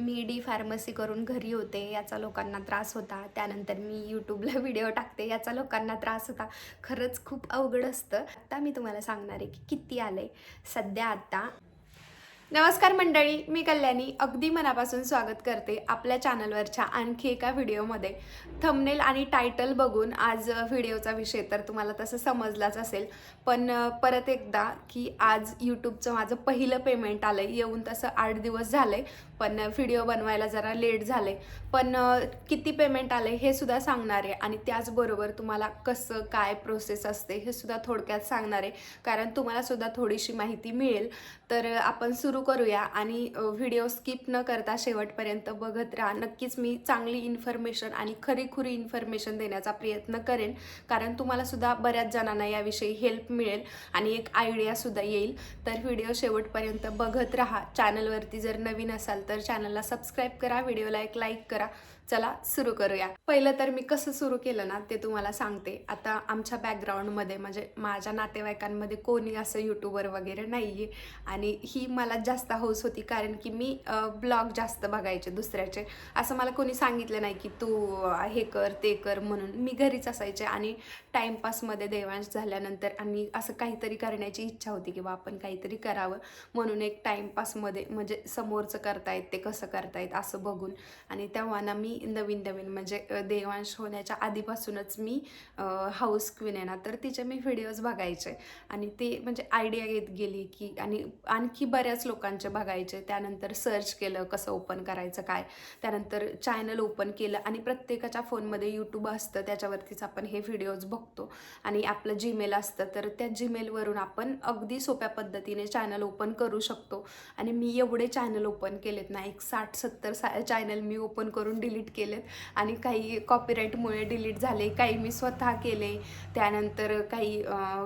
मी D pharmacy करून घरी होते याचा लोकांना त्रास होता. त्यानंतर मी यूट्यूबला व्हिडिओ टाकते याचा लोकांना त्रास होता. खरंच खूप अवघड असतं. आता मी तुम्हाला सांगणार आहे की किती आलं आहे सध्या आत्ता नमस्कार मंडळी मी कल्याणी अगदी मनापासून स्वागत करते आपल्या चॅनलवरच्या आणखी एका व्हिडिओमध्ये. थंबनेल आणि टायटल बघून आज व्हिडिओचा विषय तर तुम्हाला तसं समजलाच असेल. पण परत एकदा की आज यूट्यूबचं माझं पहिलं पेमेंट आलं आहे येऊन तसं आठ दिवस झाले पण व्हिडिओ बनवायला जरा लेट झाले पण किती पेमेंट आले हे सुद्धा सांगणार आहे आणि त्याचबरोबर तुम्हाला कसं काय प्रोसेस असते हे सुद्धा थोडक्यात सांगणार आहे. कारण तुम्हाला सुद्धा थोडीशी माहिती मिळेल. तर आपण सुरू करूया आणि व्हिडिओ स्किप न करता शेवटपर्यंत बघत राहा. नक्कीच मी चांगली इन्फॉर्मेशन आणि खरीखुरी इन्फॉर्मेशन देण्याचा प्रयत्न करेन कारण तुम्हाला सुद्धा बऱ्याच जणांना याविषयी हेल्प मिळेल आणि एक आयडियासुद्धा येईल. तर व्हिडिओ शेवटपर्यंत बघत राहा. चॅनलवरती जर नवीन असाल तर चॅनलला सबस्क्राईब करा व्हिडिओला एक लाईक करा. चला सुरू करूया. पहिलं तर मी कसं सुरू केलं ना ते तुम्हाला सांगते. आता आमच्या बॅकग्राऊंडमध्ये म्हणजे माझ्या नातेवाईकांमध्ये कोणी असं यूट्यूबर वगैरे नाही आहे आणि ही मला जास्त हौस होती कारण की मी ब्लॉग जास्त बघायचे दुसऱ्याचे. असं मला कोणी सांगितलं नाही की तू हे कर ते कर म्हणून. मी घरीच असायचे आणि टाईमपासमध्ये देवांश झाल्यानंतर आणि असं काहीतरी करण्याची इच्छा होती की बा आपण काहीतरी करावं म्हणून एक टाईमपासमध्ये म्हणजे समोरचं करतायत ते कसं करतायत असं बघून. आणि तेव्हा ना मी नवीन नवीन म्हणजे देवांश होण्याच्या आधीपासूनच मी हाऊस क्वीन आहे ना तर तिचे मी व्हिडिओज बघायचे. आणि ते म्हणजे आयडिया येत गेली की आणि आणखी बऱ्याच लोकांचे बघायचे. त्यानंतर सर्च केलं कसं ओपन करायचं काय. त्यानंतर चॅनल ओपन केलं आणि प्रत्येकाच्या फोनमध्ये यूट्यूब असतं. त्याच्यावरतीच आपण हे व्हिडिओज बघतो. आणि आपलं जीमेल असतं तर त्या जीमेलवरून आपण अगदी सोप्या पद्धतीने चॅनल ओपन करू शकतो. आणि मी एवढे चॅनल ओपन केलेत ना एक साठ सत्तर सा चॅनल मी ओपन करून डिलीट केलेत. आणि काही कॉपीराईटमुळे डिलीट झाले काही मी स्वतः केले. त्यानंतर काही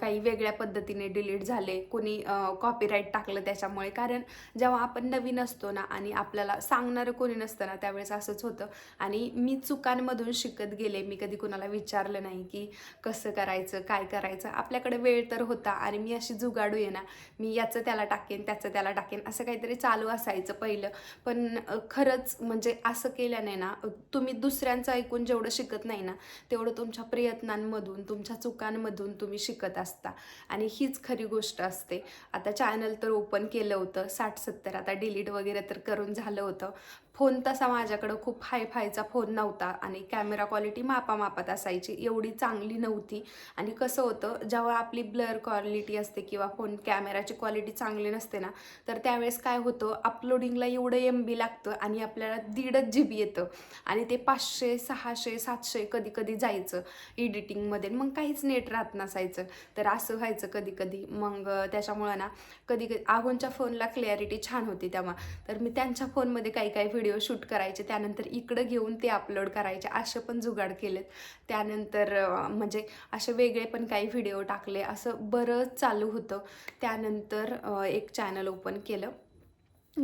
काही वेगळ्या पद्धतीने डिलीट झाले. कोणी कॉपीराईट टाकलं त्याच्यामुळे. कारण जेव्हा आपण नवीन असतो ना आणि आपल्याला सांगणारं कोणी नसतं ना त्यावेळेस असंच होतं. आणि मी चुकांमधून शिकत गेले. मी कधी कुणाला विचारलं नाही की कसं करायचं काय करायचं. आपल्याकडे वेळ तर होता आणि मी अशी जुगाडू आहे ना मी याचं त्याला टाकेन त्याचं त्याला टाकेन असं काहीतरी चालू असायचं पहिलं. पण खरंच म्हणजे असं केल्याने ना तुम्ही दुसऱ्यांचं ऐकून जेवढं शिकत नाही ना तेवढं तुमच्या प्रयत्नांमधून तुमच्या चुकांमधून तुम्ही शिकत असता. आणि हीच खरी गोष्ट असते. आता चॅनल तर ओपन केलं होतं साठ सत्तर आता डिलीट वगैरे तर करून झालं होतं. फोन तसा माझ्याकडं खूप हाय फायचा फोन नव्हता आणि कॅमेरा क्वालिटी मापामापात असायची एवढी चांगली नव्हती. आणि कसं होतं जेव्हा आपली ब्लर क्वालिटी असते किंवा फोन कॅमेराची क्वालिटी चांगली नसते ना तर त्यावेळेस काय होतं अपलोडिंगला एवढं एम बी लागतं आणि आपल्याला दीडच जी बी येतं. आणि ते पाचशे सहाशे सातशे कधी कधी जायचं एडिटिंगमध्ये. मग काहीच नेट राहत नसायचं. तर असं व्हायचं कधी कधी मग त्याच्यामुळं ना कधी कधी आहोंच्या फोनला क्लॅरिटी छान होती तेव्हा. तर मी त्यांच्या फोनमध्ये काही काही व्हिडिओ व्हिडिओ शूट करायचे त्यानंतर इकडं घेऊन ते अपलोड करायचे असे पण जुगाड केलेत. त्यानंतर म्हणजे असे वेगळे पण काही व्हिडिओ टाकले असं बरंच चालू होतं. त्यानंतर एक चॅनल ओपन केलं.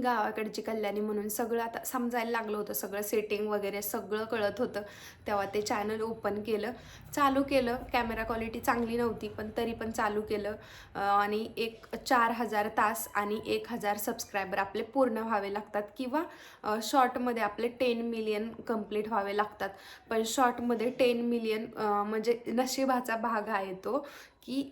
गावाकडची कल्याणी म्हणून सगळं आता समजायला लागलं होतं. सगळं सेटिंग वगैरे सगळं कळत होतं. तेव्हा ते चॅनल ओपन केलं. चालू केलं. कॅमेरा क्वालिटी चांगली नव्हती पण तरी पण चालू केलं. आणि एक चार हजार तास आणि एक हजार सबस्क्रायबर आपले पूर्ण व्हावे लागतात किंवा शॉर्टमध्ये आपले टेन मिलियन कंप्लीट व्हावे लागतात. पण शॉर्टमध्ये टेन मिलियन म्हणजे नशिबाचा भाग आहे तो. की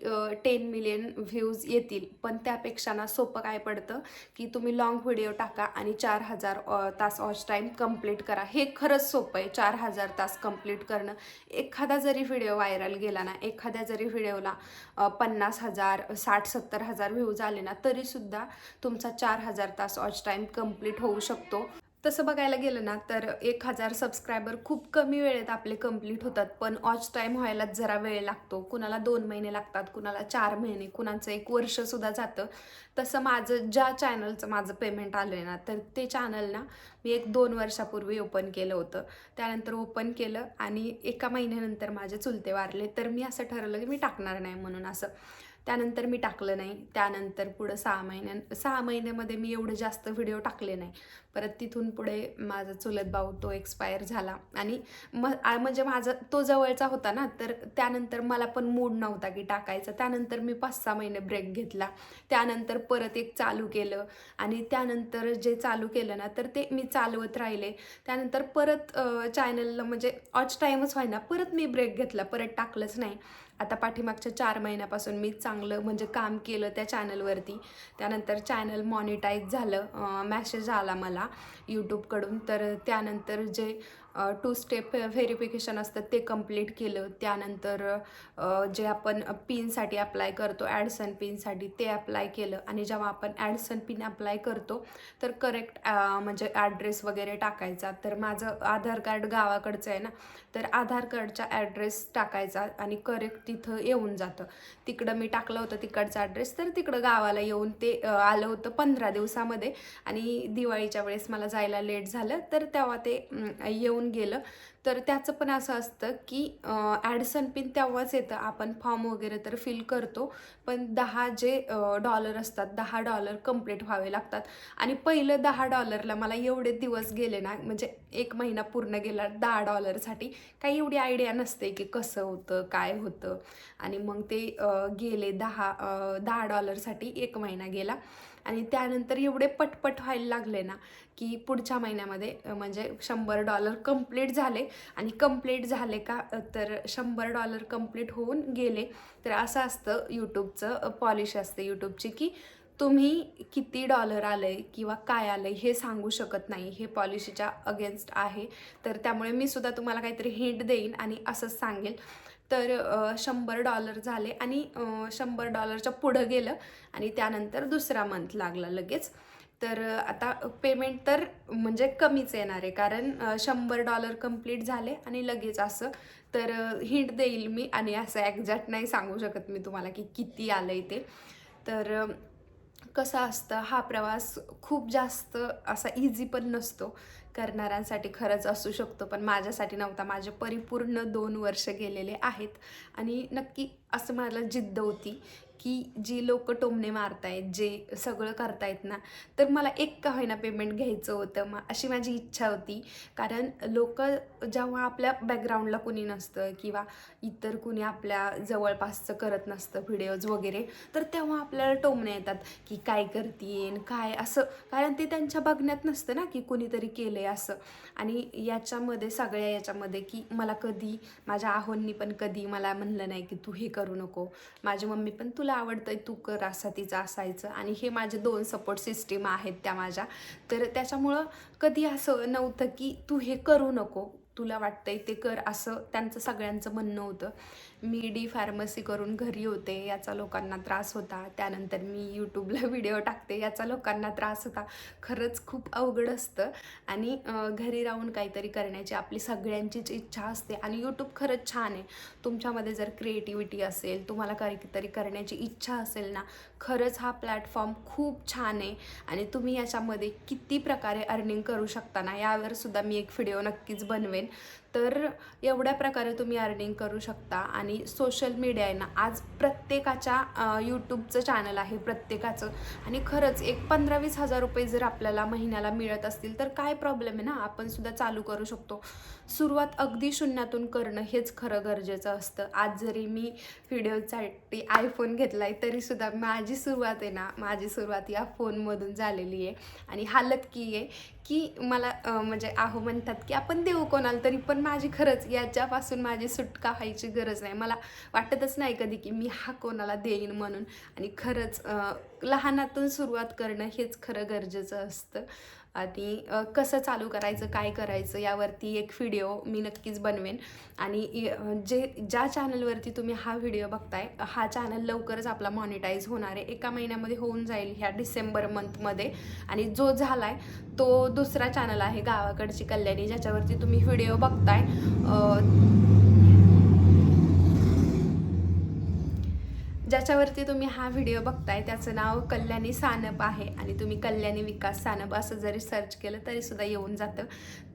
टेन मिलियन व्ह्यूज येतील. पण त्यापेक्षा ना सोपं काय पडतं की तुम्ही लाँग व्हिडिओ टाका आणि चार हजार तास ऑच टाईम कंप्लीट करा. हे खरंच सोपं आहे चार हजार तास कंप्लीट करणं. एखादा जरी व्हिडिओ व्हायरल गेला ना एखाद्या जरी व्हिडिओला पन्नास हजार साठ सत्तर हजार व्ह्यूज आले ना तरीसुद्धा तुमचा चार हजार तास ऑच टाईम कंप्लीट होऊ शकतो. तसं बघायला गेलं ना तर एक हजार सबस्क्रायबर खूप कमी वेळेत आपले कंप्लीट होतात. पण ऑच टाईम व्हायलाच जरा वेळ लागतो. कुणाला दोन महिने लागतात कुणाला चार महिने कुणाचं एक वर्षसुद्धा जातं. तसं माझं ज्या चॅनलचं माझं पेमेंट आलं आहे ना तर ते चॅनल ना मी एक दोन वर्षापूर्वी ओपन केलं होतं. त्यानंतर ओपन केलं आणि एका महिन्यानंतर माझे चुलते वारले. तर मी असं ठरवलं की मी टाकणार नाही म्हणून असं. त्यानंतर मी टाकलं नाही. त्यानंतर पुढं सहा महिन्यां सहा महिन्यामध्ये मी एवढे जास्त व्हिडिओ टाकले नाही. परत तिथून पुढे माझा चुलत भाऊ तो एक्सपायर झाला. आणि म म्हणजे माझा तो जवळचा होता ना तर त्यानंतर मला पण मूड नव्हता की टाकायचा. त्यानंतर मी पाच सहा महिने ब्रेक घेतला. त्यानंतर परत एक चालू केलं. आणि त्यानंतर जे चालू केलं ना तर ते मी चालवत राहिले. त्यानंतर परत चॅनलला म्हणजे ऑच टाईमच व्हायना. परत मी ब्रेक घेतला. परत टाकलंच नाही. आता पाठीमागच्या चार महिन्यापासून मी चांगलं म्हणजे काम केलं त्या चॅनलवरती. त्यानंतर चॅनल मॉनिटाईज झालं मॅसेज आला मला यूट्यूबकडून तर त्यानंतर जे टू स्टेप व्हेरिफिकेशन असतं ते कंप्लीट केलं. त्यानंतर जे आपण पिनसाठी अप्लाय करतो ॲडसन पिनसाठी ते अप्लाय केलं. आणि जेव्हा आपण ॲडसन पिन अप्लाय करतो तर करेक्ट म्हणजे ॲड्रेस वगैरे टाकायचा. तर माझं आधार कार्ड गावाकडचं आहे ना तर आधार कार्डचा ॲड्रेस टाकायचा आणि करेक्ट तिथं येऊन जातं. तिकडं मी टाकलं होतं तिकडचा ॲड्रेस तर तिकडं गावाला येऊन ते आलं होतं पंधरा दिवसामध्ये. आणि दिवाळीच्या वेळेस मला जायला लेट झालं तर तेव्हा ते येऊन होऊन गेलं. तर त्याचं पण असं असतं की ॲडसन पिन तेव्हाच येतं. आपण फॉर्म वगैरे तर फिल करतो. पण दहा जे डॉलर असतात दहा डॉलर कंप्लीट व्हावे लागतात. आणि पहिलं दहा डॉलरला मला एवढे दिवस गेले ना म्हणजे एक महिना पूर्ण गेला दहा डॉलरसाठी काही एवढी आयडिया नसते की कसं होतं काय होतं. आणि मग ते गेले दहा दहा डॉलरसाठी एक महिना गेला. आणि त्यानंतर एवढे पटपट व्हायला लागले ना की पुढच्या महिन्यामध्ये म्हणजे शंभर डॉलर कंप्लीट झाले. आणि कंप्लीट झाले का तर शंभर डॉलर कंप्लीट होऊन गेले. तर असं असतं यूट्यूबचं पॉलिश असते यूट्यूबची की तुम्ही किती डॉलर आलंय किंवा काय आलंय हे सांगू शकत नाही. हे पॉलिसीच्या अगेन्स्ट आहे. तर त्यामुळे मी सुद्धा तुम्हाला काहीतरी हिंट देईन आणि असंच सांगेल. तर शंभर डॉलर झाले आणि शंभर डॉलरच्या पुढं गेलं आणि त्यानंतर दुसरा मंथ लागला लगेच. तर आता पेमेंट तर म्हणजे कमीच येणार आहे कारण शंभर डॉलर कंप्लीट झाले आणि लगेच असं तर हिंट देईल मी आणि असं एक्झॅक्ट नाही सांगू शकत मी तुम्हाला की किती आलं आहे ते. तर कसं असतं हा प्रवास खूप जास्त असा इझी पण नसतो. करणाऱ्यांसाठी खरंच असू शकतो पण माझ्यासाठी नव्हता. माझे परिपूर्ण दोन वर्ष गेलेले आहेत. आणि नक्की असं मला जिद्द होती की जी लोक टोमणे मारतायत जे सगळं करतायत ना तर मला एक का होईना पेमेंट घ्यायचं होतं. मग अशी माझी इच्छा होती. कारण लोक जेव्हा आपल्या बॅकग्राऊंडला कुणी नसतं किंवा इतर कुणी आपल्या जवळपासचं करत नसतं व्हिडिओज वगैरे तर तेव्हा आपल्याला टोमणे येतात की काय करतीये काय असं. कारण ते त्यांच्या बघण्यात नसतं ना की कुणीतरी केलं केले असं. आणि याच्यामध्ये सगळ्या याच्यामध्ये की मला कधी माझ्या आहोंनी पण कधी मला म्हणलं नाही की तू हे करू नको. माझी मम्मी पण तुला आवडतंय तू कर असं तिचं असायचं. आणि हे माझे दोन सपोर्ट सिस्टीम आहेत त्या माझ्या. तर त्याच्यामुळं कधी असं नव्हतं की तू हे करू नको. तुला वाटतंय ते कर असं त्यांचं सगळ्यांचं म्हणणं होतं. मी डी फार्मसी करून घरी होते याचा लोकांना त्रास होता. त्यानंतर मी यूट्यूबला व्हिडिओ टाकते याचा लोकांना त्रास होता. खरंच खूप अवघड असतं. आणि घरी राहून काहीतरी करण्याची आपली सगळ्यांचीच इच्छा असते. आणि यूट्यूब खरंच छान आहे. तुमच्यामध्ये जर क्रिएटिव्हिटी असेल तुम्हाला काहीतरी करण्याची इच्छा असेल ना खरंच हा प्लॅटफॉर्म खूप छान आहे. आणि तुम्ही याच्यामध्ये किती प्रकारे अर्निंग करू शकता ना यावर सुद्धा मी एक व्हिडिओ नक्कीच बनवेन. तर एवढ्या प्रकारे तुम्ही अर्निंग करू शकता. आणि सोशल मीडिया आहे ना आज प्रत्येकाच्या यूट्यूबचं चॅनल आहे प्रत्येकाचं. आणि खरंच एक पंधरा वीस हजार रुपये जर आपल्याला महिन्याला मिळत असतील तर काय प्रॉब्लेम आहे ना? आपण सुद्धा चालू करू शकतो. सुरुवात अगदी शून्यातून करणं हेच खरं गरजेचं असतं. आज जरी मी व्हिडिओसाठी आयफोन घेतला आहे तरीसुद्धा माझी सुरुवात आहे ना माझी सुरुवात या फोनमधून झालेली आहे. आणि हालत की आहे की मला म्हणजे आहो म्हणतात की आपण देऊ कोणाला तरी पण माझी खरंच याच्यापासून माझी सुटका व्हायची गरज नाही. मला वाटतच नाही कधी की मी हा कोणाला देईन म्हणून. आणि खरंच लहानातून सुरुवात करणं हेच खरं गरजेचं असतं. आणि कसं चालू करायचं काय करायचं यावरती एक व्हिडिओ मी नक्कीच बनवेन. आणि जे ज्या चॅनलवरती तुम्ही हा व्हिडिओ बघताय हा चॅनल लवकरच आपला मॉनिटाईज होणार आहे एका महिन्यामध्ये होऊन जाईल ह्या डिसेंबर मंथमध्ये आणि जो झाला आहे तो दुसरा चॅनल आहे गावाकडची कल्याणी ज्याच्यावरती तुम्ही व्हिडिओ बघताय. ज्याच्यावरती तुम्ही हा व्हिडिओ बघताय त्याचं नाव कल्याणी सानप आहे. आणि तुम्ही कल्याणी विकास सानप असं जरी सर्च केलं तरी सुद्धा येऊन जातं.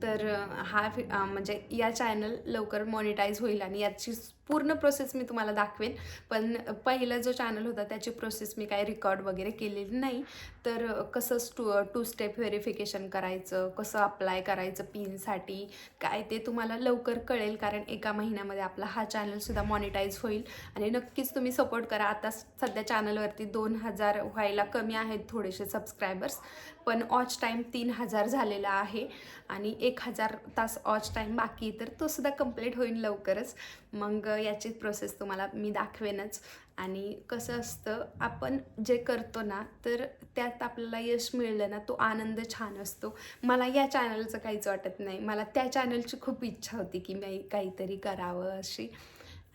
तर हा व्हि- म्हणजे या चॅनल लवकर मॉनिटाईज होईल आणि याची पूर्ण प्रोसेस मी तुम्हाला दाखवेन. पण पहिला जो चॅनल होता त्याची प्रोसेस मी काय रेकॉर्ड वगैरे केलेली नाही. तर कसं टू टू स्टेप व्हेरिफिकेशन करायचं कसं अप्लाय करायचं पिनसाठी काय ते तुम्हाला लवकर कळेल. कारण एका महिन्यामध्ये आपला हा चॅनलसुद्धा मॉनिटाईज होईल. आणि नक्कीच तुम्ही सपोर्ट करा. आता सध्या चॅनलवरती दोन हजार व्हायला कमी आहेत थोडेसे सबस्क्रायबर्स पण ऑच टाईम तीन हजार झालेला आहे आणि एक हजार तास ऑच टाईम बाकी आहे, तर तो सुद्धा कंप्लीट होईल लवकरच. मग याची प्रोसेस तुम्हाला मी दाखवेनच. आणि कसं असतं आपण जे करतो ना तर त्यात आपल्याला यश मिळलं ना तो आनंद छान असतो. मला या चॅनलचं काहीच वाटत नाही. मला त्या चॅनलची खूप इच्छा होती की मी काहीतरी करावं अशी.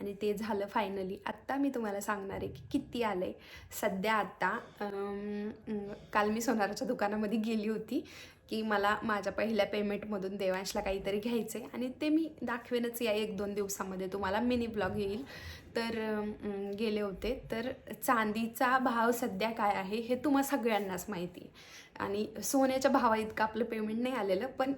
आणि ते झालं फायनली आत्ता मी तुम्हाला सांगणार आहे की किती आलं आहे सध्या आत्ता काल मी सोनाराच्या दुकानामध्ये गेली होती की मला माझ्या पहिल्या पेमेंटमधून देवांशला काहीतरी घ्यायचं आहे आणि ते मी दाखवेनच या एक दोन दिवसामध्ये. तुम्हाला मिनी ब्लॉग येईल. तर गेले होते. तर चांदीचा भाव सध्या काय आहे हे तुम्हा सगळ्यांनाच माहिती आहे. आणि सोन्याच्या भावा इतकं आपलं पेमेंट नाही आलेलं पण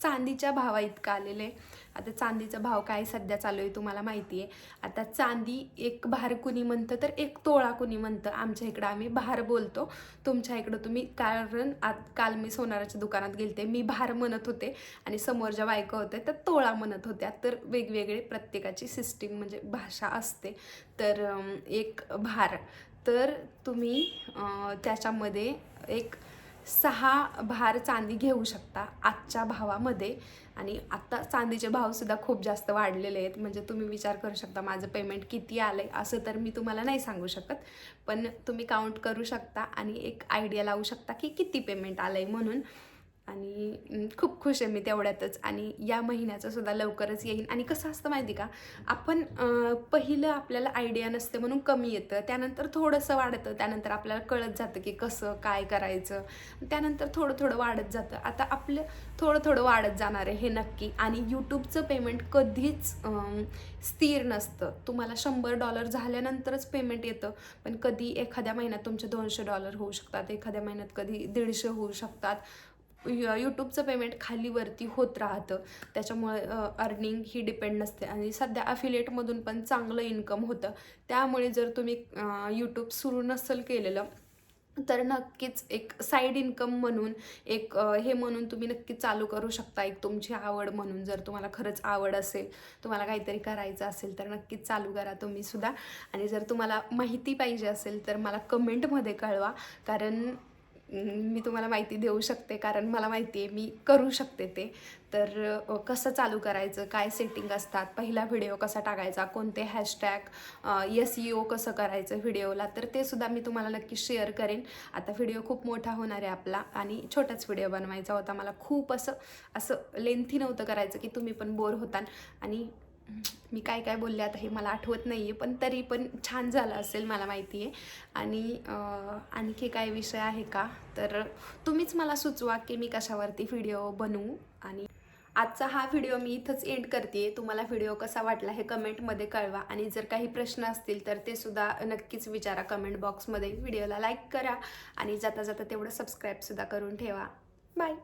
चांदीच्या भावा इतकं आलेलं आहे आता चांदीचा भाव काय सध्या चालू आहे तुम्हाला माहिती आहे. आता चांदी एक भार कुणी म्हणतं तर एक तोळा कुणी म्हणतं. आमच्या इकडं आम्ही भार बोलतो. तुमच्या इकडं तुम्ही कारण आत काल मी सोनाराच्या दुकानात गेलते. मी भार म्हणत होते आणि समोर ज्या बायका होत्या त्या तोळा म्हणत होत्या. तर वेगवेगळे प्रत्येकाची सिस्टीम म्हणजे भाषा असते. तर एक भार. तर तुम्ही त्याच्यामध्ये एक सहा भार चांदी घेऊ शकता आजच्या भावामध्ये. आणि आत्ता चांदीचे भावसुद्धा खूप जास्त वाढलेले आहेत. म्हणजे तुम्ही विचार करू शकता माझं पेमेंट किती आलं आहे असं तर मी तुम्हाला नाही सांगू शकत. पण तुम्ही काउंट करू शकता आणि एक आयडिया लावू शकता की किती पेमेंट आलं आहे म्हणून. आणि खूप खुश आहे मी तेवढ्यातच. आणि या महिन्याचं सुद्धा लवकरच येईल आणि कसं असतं माहिती का? आपण पहिलं आपल्याला आयडिया नसते म्हणून कमी येतं. त्यानंतर थोडंसं वाढतं. त्यानंतर आपल्याला कळत जातं की कसं काय करायचं. त्यानंतर थोडं थोडं वाढत जातं. आता आपलं थोडं थोडं वाढत जाणार आहे हे नक्की. आणि यूट्यूबचं पेमेंट कधीच स्थिर नसतं. तुम्हाला शंभर डॉलर झाल्यानंतरच पेमेंट येतं. पण कधी एखाद्या महिन्यात तुमचे दोनशे डॉलर होऊ शकतात. एखाद्या महिन्यात कधी दीडशे होऊ शकतात. यू- यूट्यूबचं पेमेंट खालीवरती होत राहतं. त्याच्यामुळे अर्निंग ही डिपेंड नसते. आणि सध्या अफिलेटमधून पण चांगलं इन्कम होतं. त्यामुळे जर तुम्ही यूट्यूब सुरू नसेल केलेलं तर नक्कीच एक साईड इन्कम म्हणून एक हे म्हणून तुम्ही नक्की चालू करू शकता. एक तुमची आवड म्हणून जर तुम्हाला खरंच आवड असेल तुम्हाला काहीतरी करायचं असेल तर नक्कीच चालू करा तुम्ही सुद्धा. आणि जर तुम्हाला माहिती पाहिजे असेल तर मला कमेंटमध्ये कळवा. कारण मी तुम्हाला माहिती देऊ शकते कारण मला माहिती आहे मी करू शकते ते. तर कसं चालू करायचं काय सेटिंग असतात पहिला व्हिडिओ कसा टाकायचा कोणते हॅशटॅग एस ई ओ कसं करायचं व्हिडिओला तर ते सुद्धा मी तुम्हाला नक्की शेअर करेन. आता व्हिडिओ खूप मोठा होणार आहे आपला आणि छोटाच व्हिडिओ बनवायचा होता. मला खूप असं असं लेंथी नव्हतं करायचं की तुम्ही पण बोर होतान. आणि मी काय काय बोलले आता हे मला आठवत नाही आहे पण तरी पण छान झालं असेल मला माहिती आहे आणि आणखी काय विषय आहे का? तर तुम्हीच मला सुचवा की मी कशावरती व्हिडिओ बनवू आणि आजचा हा व्हिडिओ मी इथंच एंड करते तुम्हाला व्हिडिओ कसा वाटला हे कमेंटमध्ये कळवा आणि जर काही प्रश्न असतील तर ते सुद्धा नक्कीच विचारा कमेंट बॉक्समध्ये व्हिडिओला लाईक करा आणि जाता जाता तेवढं सबस्क्राईबसुद्धा करून ठेवा. बाय